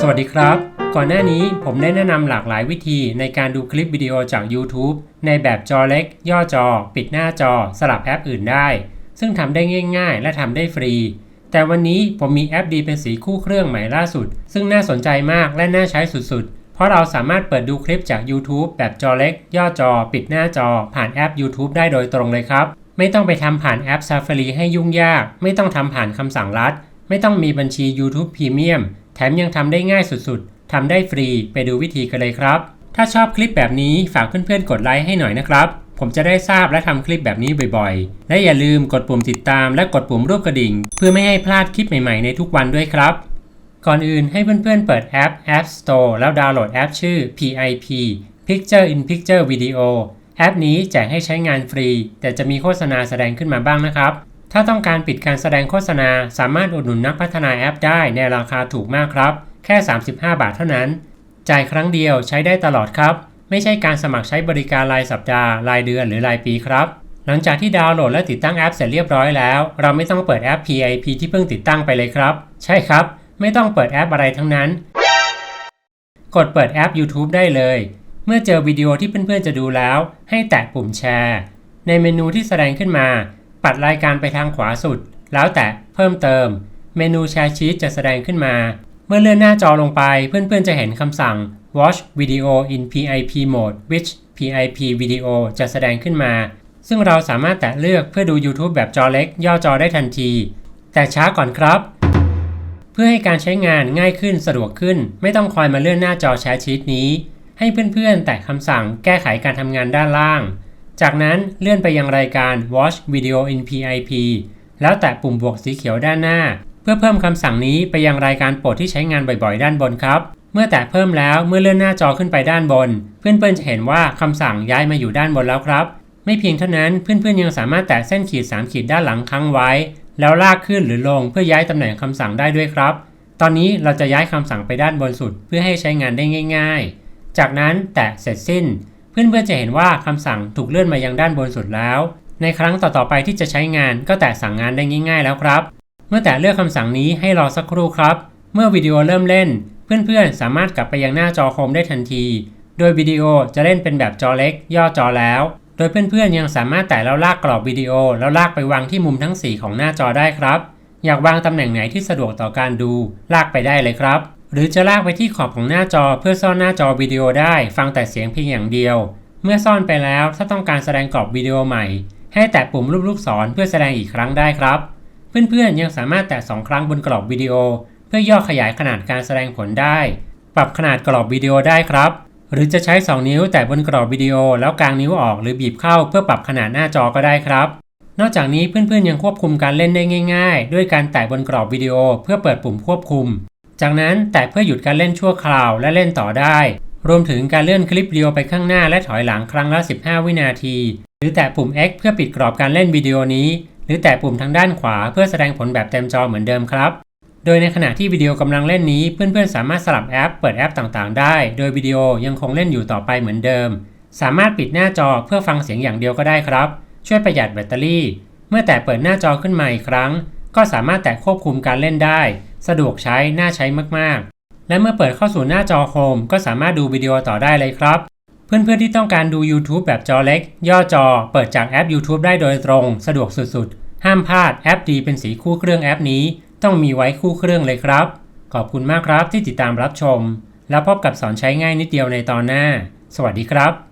สวัสดีครับ ก่อนหน้านี้ผมได้แนะนำหลากหลายวิธีในการดูคลิปวิดีโอจาก YouTube ในแบบจอเล็ก ย่อจอ ปิดหน้าจอ สลับแอปอื่นได้ ซึ่งทำได้ง่าย ๆ และทำได้ฟรี แต่วันนี้ผมมีแอปดีเป็นสีคู่เครื่องใหม่ล่าสุด ซึ่งน่าสนใจมากและน่าใช้สุดๆ เพราะเราสามารถเปิดดูคลิปจาก YouTube แบบจอเล็ก ย่อจอ ปิดหน้าจอ ผ่านแอป YouTube ได้โดยตรงเลยครับ ไม่ต้องไปทำผ่านแอป Safari ให้ยุ่งยาก ไม่ต้องทำผ่านคำสั่งลัด ไม่ต้องมีบัญชี YouTube Premium แถมยังทำได้ง่ายสุดๆทำได้ฟรีไปดูวิธีกันเลยครับ ถ้าชอบคลิปแบบนี้ฝากเพื่อนๆกดไลค์ให้หน่อยนะครับ ผมจะได้ทราบและทำคลิปแบบนี้บ่อยๆ และอย่าลืมกดปุ่มติดตามและกดปุ่มรูปกระดิ่ง เพื่อไม่ให้พลาดคลิปใหม่ๆในทุกวันด้วยครับ ก่อนอื่นให้เพื่อนๆเปิดแอป App Store แล้วดาวน์โหลดแอปชื่อ PIP Picture in Picture Video แอปนี้แจกให้ใช้งานฟรี แต่จะมีโฆษณาแสดงขึ้นมาบ้างนะครับ ถ้าต้องการปิดการแสดงโฆษณา สามารถอุดหนุนนักพัฒนาแอปได้ในราคาถูกมากครับ แค่ 35 บาทเท่านั้น จ่ายครั้งเดียวใช้ได้ตลอดครับ ไม่ใช่การสมัครใช้บริการรายสัปดาห์ รายเดือนหรือรายปีครับ หลังจากที่ดาวน์โหลดและติดตั้งแอปเสร็จเรียบร้อยแล้ว เราไม่ต้องเปิดแอป PIP ที่เพิ่งติดตั้งไปเลยครับ ใช่ครับ ไม่ต้องเปิดแอปอะไรทั้งนั้น กดเปิดแอป YouTube ได้เลย เมื่อเจอวิดีโอที่เพื่อนๆจะดูแล้ว ให้แตะปุ่มแชร์ ในเมนูที่แสดงขึ้นมา ปัดรายการไปทางขวาสุด แล้วแตะเพิ่มเติม เมนูแชร์ชีตจะแสดงขึ้นมา เมื่อเลื่อนหน้าจอลงไปเพื่อนๆจะเห็นคำสั่ง watch video in PIP mode which PIP video จะแสดงขึ้นมา ซึ่งเราสามารถแตะเลือกเพื่อดู YouTube แบบจอเล็ก ย่อจอได้ทันที แต่ช้าก่อนครับ เพื่อให้การใช้งานง่ายขึ้นสะดวกขึ้น ไม่ต้องคอยมาเลื่อนหน้าจอแชร์ชีตนี้ ให้เพื่อนๆ แตะคำสั่งแก้ไขการทำงานด้านล่าง จากนั้นเลื่อนไปยังรายการ Watch Video in PIP แล้วแตะปุ่มบวกสีเขียวด้านหน้า เพื่อเพิ่มคำสั่งนี้ไปยังรายการโปรดที่ใช้งานบ่อยๆ ด้านบนครับ เมื่อแตะเพิ่มแล้วเมื่อเลื่อนหน้าจอขึ้นไปด้านบน เพื่อนๆจะเห็นว่าคำสั่งย้ายมาอยู่ด้านบนแล้วครับ ไม่เพียงเท่านั้นเพื่อนๆยังสามารถแตะเส้นขีด 3 ขีดด้านหลังค้างไว้ แล้วลากขึ้นหรือลงเพื่อย้ายตำแหน่งคำสั่งได้ด้วยครับ ตอนนี้เราจะย้ายคำสั่งไปด้านบนสุด เพื่อให้ใช้งานได้ง่าย ๆ จากนั้นแตะเสร็จสิ้น เพื่อนๆจะเห็นว่าคำสั่งถูกเลื่อนมายังด้านบนสุดแล้ว ในครั้งต่อๆไปที่จะใช้งานก็แตะสั่งงานได้ง่าย ๆ แล้วครับ เมื่อแตะเลือกคำสั่งนี้ให้รอสักครู่ครับ เมื่อวิดีโอเริ่มเล่น เพื่อนๆสามารถกลับไปยังหน้าจอโฮมได้ทันที โดยวิดีโอจะเล่นเป็นแบบจอเล็ก ย่อจอแล้ว โดยเพื่อนๆยังสามารถแตะแล้วลากกรอบวิดีโอ แล้วลากไปวางที่มุมทั้ง 4 ของหน้าจอได้ครับ อยากวางตำแหน่งไหนที่สะดวกต่อการดู ลากไปได้เลยครับ หรือจะลากไปที่ขอบของหน้าจอเพื่อซ่อนหน้าจอวิดีโอได้ ฟังแต่เสียงเพียงอย่างเดียว เมื่อซ่อนไปแล้วถ้าต้องการแสดงกรอบวิดีโอใหม่ ให้แตะปุ่มรูปลูกศรเพื่อแสดงอีกครั้งได้ครับ เพื่อนๆยังสามารถแตะ2ครั้งบนกรอบวิดีโอ เพื่อย่อขยายขนาดการแสดงผลได้ ปรับขนาดกรอบวิดีโอได้ครับ หรือจะใช้ 2 นิ้วแตะบนกรอบวิดีโอแล้วกางนิ้วออกหรือบีบเข้าเพื่อปรับขนาดหน้าจอก็ได้ครับ นอกจากนี้เพื่อนๆยังควบคุมการเล่นได้ง่าย ๆ ด้วยการแตะบนกรอบวิดีโอ เพื่อเปิดปุ่มควบคุม จากนั้นแตะเพื่อหยุดการเล่นชั่วคราวและเล่นต่อได้ รวมถึงการเลื่อนคลิปวิดีโอไปข้างหน้าและถอยหลังครั้งละ 15 วินาที หรือแตะปุ่ม X เพื่อปิดกรอบการเล่นวิดีโอนี้ หรือแตะปุ่มทางด้านขวาเพื่อแสดงผลแบบเต็มจอเหมือนเดิมครับ โดยในขณะที่วิดีโอกำลังเล่นนี้เพื่อนๆสามารถสลับแอปเปิดแอปต่างๆ ได้ โดยวิดีโอยังคงเล่นอยู่ต่อไปเหมือนเดิม สามารถปิดหน้าจอเพื่อฟังเสียงอย่างเดียวก็ได้ครับ ช่วยประหยัดแบตเตอรี่ เมื่อแตะเปิดหน้าจอขึ้นมาอีกครั้ง ก็สามารถแตะควบคุมการเล่นได้ สะดวกใช้ น่าใช้มากๆ และเมื่อเปิดเข้าสู่หน้าจอโฮมก็สามารถดูวิดีโอต่อได้เลยครับ เพื่อนๆที่ต้องการดู YouTube แบบจอเล็ก ย่อจอ เปิดจากแอป YouTube ได้โดยตรง สะดวกสุดๆ ห้ามพลาดแอปดีเป็นสีคู่เครื่องแอปนี้ ต้องมีไว้คู่เครื่องเลยครับ ขอบคุณมากครับที่ติดตามรับชม แล้วพบกับสอนใช้ง่ายนิดเดียวในตอนหน้า สวัสดีครับ